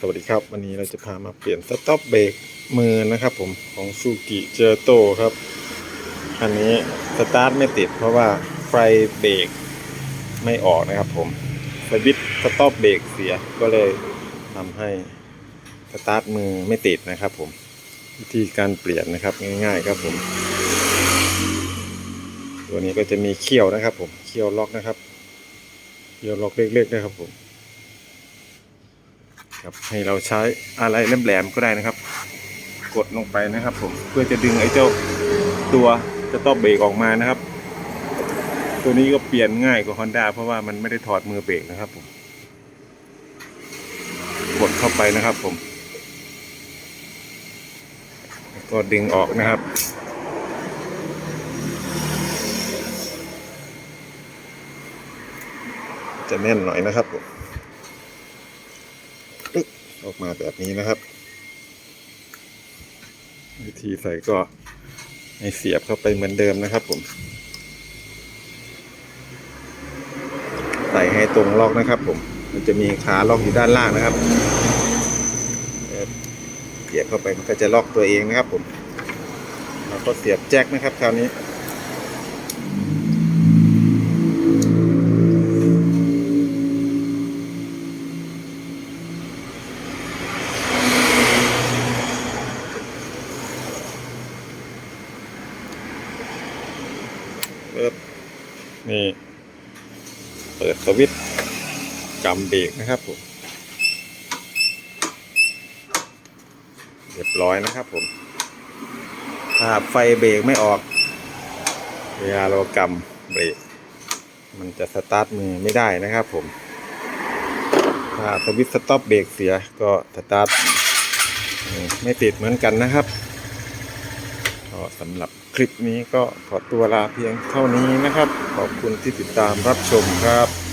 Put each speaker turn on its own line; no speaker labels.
สวัสดีครับ วันนี้เราจะพามาเปลี่ยนสต็อปเบรกมือนะครับผมของซูกิเจอโตครับ อันนี้สตาร์ทไม่ติดเพราะว่าไฟเบรกไม่ออกนะครับผมสวิตช์สต็อปเบรกเสียก็เลยทำให้สตาร์ทมือไม่ติดนะครับผมวิธีการเปลี่ยนนะครับง่ายๆครับผม ตัวนี้ก็จะมีเขี้ยวนะครับผมเขี้ยวล็อกนะครับเขี้ยวล็อกเล็กๆนะครับผม ครับให้เราใช้อะไรแหลมๆก็ได้นะครับ กดลงไปนะครับ ผมเพื่อจะดึงไอ้เจ้าตัวจะต้องเบรกออกมานะครับ ตัวนี้ก็เปลี่ยนง่ายกว่า Honda เพราะว่ามันไม่ได้ถอดมือเบรกนะครับผมกดเข้าไปนะครับผม ก็ดึงออกนะครับจะแน่นหน่อยนะครับผม ออกมาแบบนี้นะครับ วิธีใส่ก็ให้เสียบเข้าไปเหมือนเดิมนะครับผม ใส่ให้ตรงล็อกนะครับผม มันจะมีขาล็อกอยู่ด้านล่างนะครับเสียบเข้าไปมันก็จะล็อกตัวเองนะครับผมแล้วก็เสียบแจ็คนะครับคราวนี้ ปึ๊บนี่ เปิดสวิตช์กำเบรกนะครับผม เรียบร้อยนะครับผม ถ้าไฟเบรกไม่ออก เวลาเรากำเบรกมันจะสตาร์ทมือไม่ได้นะครับผม ถ้าสวิตช์สต็อปเบรกเสียก็สตาร์ทไม่ติดเหมือนกันนะครับ ก็สำหรับคลิปนี้ก็ขอตัวลาเพียงเท่านี้นะครับ ขอบคุณที่ติดตามรับชมครับ